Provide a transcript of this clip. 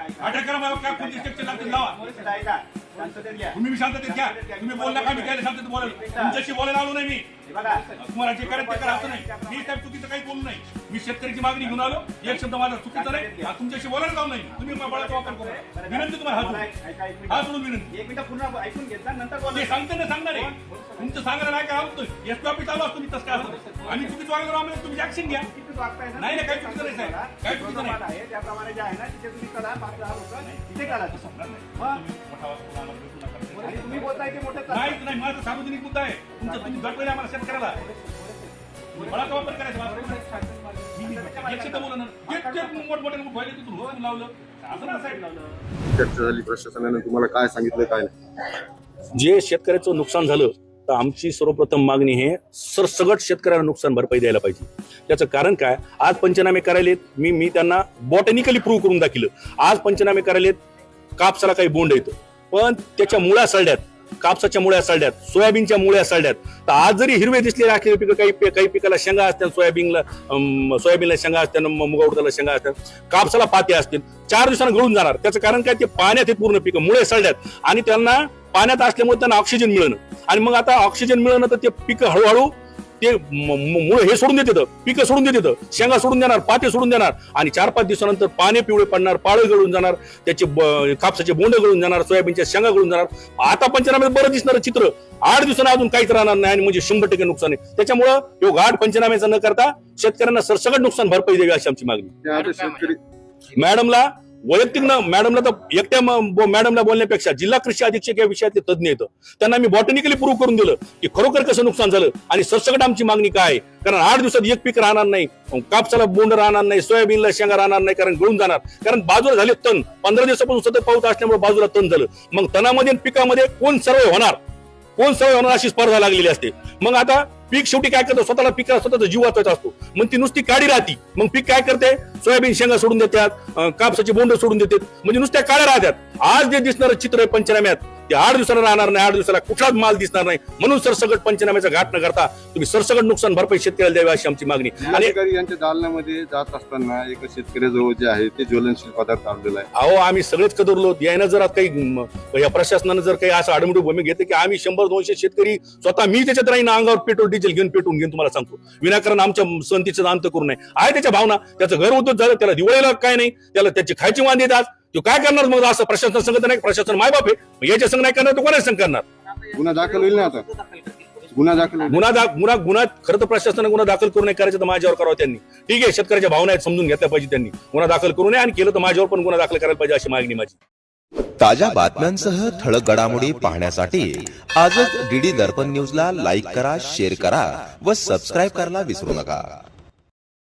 अटक करा मला काय पोलीस स्टेशनला लावा. तुम्ही शांततेत घ्या. तुम्ही बोलला का मी काय शांततेत बोलेल? तुमच्याशी बोलायला आलो नाही मी. तुम्हाला जे करायचं ते करा असं नाही. मी साहेब चुकीचं काही बोलू नाही. मी शेतकऱ्याची मागणी घेऊन आलो. एक शब्द माझा चुकीचा नाही. हा तुमच्याशी बोलायला जाऊ नाही. तुम्ही बळाचा वापर करू नका. विनंती तुम्हाला हा हा सोडून विनंती. एक मिनिट पूर्ण ऐकून घेत जा नंतर बोला. सांगते ना सांगणार आहे. तुमचं सांगायला नाही काय आवडतो एस ऑफिस आलो असतो मी तसं काय असतो? आम्ही चुकीचं वागलो आम्ही तुम्ही ऍक्शन घ्या? नाही, नाही, काही चुकीचं नाही, साहेब. काही चुकीचं नाही. आहे त्याप्रमाणे जे आहे ना तिथे तुम्ही करा पाच दहा लोक तिथे करा आहे तुमचं तुम्ही आम्हाला शेतकऱ्याला बळाचा वापर करायचा? प्रशासनाने. तुम्हाला काय सांगितलं काय नाही? जे शेतकऱ्याचं नुकसान झालं तर आमची सर्वप्रथम मागणी हे सरसगट शेतकऱ्यांना नुकसान भरपाई द्यायला पाहिजे. त्याचं कारण काय? आज पंचनामे करायलेत. मी मी त्यांना बॉटॅनिकली प्रूव्ह करून दाखिलं. आज पंचनामे करायलेत. कापसाला काही बोंड येतं. पण त्याच्या मुळ्या सळड्यात कापसाच्या मुळ्या सळड्यात सोयाबीनच्या मुळ्या सडल्यात. तर आज जरी हिरवे दिसलेले असलेले पिकं काही काही पिकाला शेंगा असतात सोयाबीनला सोयाबीनला शेंगा असतात मुगा उडदाला शेंगा असतात. कापसाला पाते असतील. चार दिवसांना गळून जाणार. त्याचं कारण काय? ते पाण्यात हे पूर्ण पिकं मुळे सळड्यात आणि त्यांना पाण्यात असल्यामुळे त्यांना ऑक्सिजन मिळणं. आणि मग आता ऑक्सिजन मिळणं तर ते पिकं हळूहळू ते मुळे हे सोडून देतात. पिकं सोडून देतात. शेंगा सोडून देणार पाते सोडून देणार. आणि चार पाच दिवसानंतर पाने पिवळे पडणार पाळं गळून जाणार त्याचे कापसाचे बोंड गळून जाणार सोयाबीनच्या शेंगा गळून जाणार. आता पंचनाम्यात बरं दिसणार चित्र. आठ दिवसांना अजून काहीच राहणार नाही आणि म्हणजे शंभर टक्के नुकसान आहे. त्याच्यामुळं तो घाट पंचनाम्याचा न करता शेतकऱ्यांना सरसकट नुकसान भरपाई द्यावी अशी आमची मागणी. मॅडमला वैयक्तिक ना मॅडमला तर एकट्या मॅडमला बोलण्यापेक्षा जिल्हा कृषी अधीक्षक या विषयातले तज्ज्ञ येतं त्यांना मी बॉटनिकली प्रूव्ह करून दिलं की खरोखर कसं नुकसान झालं आणि सरसकट आमची मागणी काय आहे? कारण आठ दिवसात एक पीक राहणार नाही कापसाला बोंड राहणार नाही सोयाबीनला शेंगा राहणार नाही कारण गळून जाणार. कारण बाजूला झाले तण. पंधरा दिवसापासून सतत पाऊस असल्यामुळे बाजूला तण झालं. मग तणामध्ये पिकामध्ये कोण सर्व होणार? कोण सवय होणार अशी स्पर्धा लागलेली असते. मग आता पीक शेवटी काय करतो? स्वतःला पिकाला स्वतःचा जीव वाचवायचा असतो. मग ती नुसती काडी राहती. मग पीक काय करते? सोयाबीन शेंगा सोडून देतात कापसाचे बोंड सोडून देतात. म्हणजे नुसत्या काळ्या राहतात. आज जे दिसणारं चित्र आहे पंचनाम्यात ते आठ दिवसाला राहणार नाही आठ दिवसाला कुठलाच माल दिसणार नाही. म्हणून सरसकट पंचनाम्याचा घाट न करता तुम्ही सरसकट नुकसान भरपाई शेतकऱ्याला द्यावी अशी आमची मागणी. आणि यांच्या दालनामध्ये जात असताना एका शेतकऱ्याजवळ जे आहे ते ज्वलनशील पदार्थ आणलेला आहे. अहो आम्ही सगळेच कदरलो. यायनं जर काही या प्रशासनानं जर काही असं आडमुडी भूमी घेते की आम्ही शंभर दोनशे शेतकरी स्वतः मी त्याच्यात राहीन अंगावर पेट्रोल डिझेल घेऊन पेटून घेऊन तुम्हाला सांगतो. विनाकारण आमच्या संतीचं अंत करू नये. आहे त्याच्या भावना त्याचं घर उद्योग झालं त्याला दिवाळीला काय नाही त्याला त्याची खायची वांदी येतात तो काय करणार मग? असं प्रशासन संगत नाही प्रशासन मायबाप आहे. याच्या संग नाही करणार तो कोणाच संग करणार? गुन्हा दाखल होईल ना आता? गुन्हा दाखल गुन्हा गुन्हा गुन्हा खरं तर प्रशासनाने गुन्हा दाखल करू नये करायचं तर माझ्यावर करावं त्यांनी. ठीक आहे शेतकऱ्याच्या भावना आहेत समजून घेतल्या पाहिजे त्यांनी. गुन्हा दाखल करू नये आणि केलं तर माझ्यावर पण गुन्हा दाखल करायला पाहिजे अशी मागणी माझी. ताज्या बातम्यांसह ठळक घडामोडी पाहण्यासाठी आजच डीडी दर्पण न्यूजला लाईक करा शेअर करा व सबस्क्राईब करायला विसरू नका.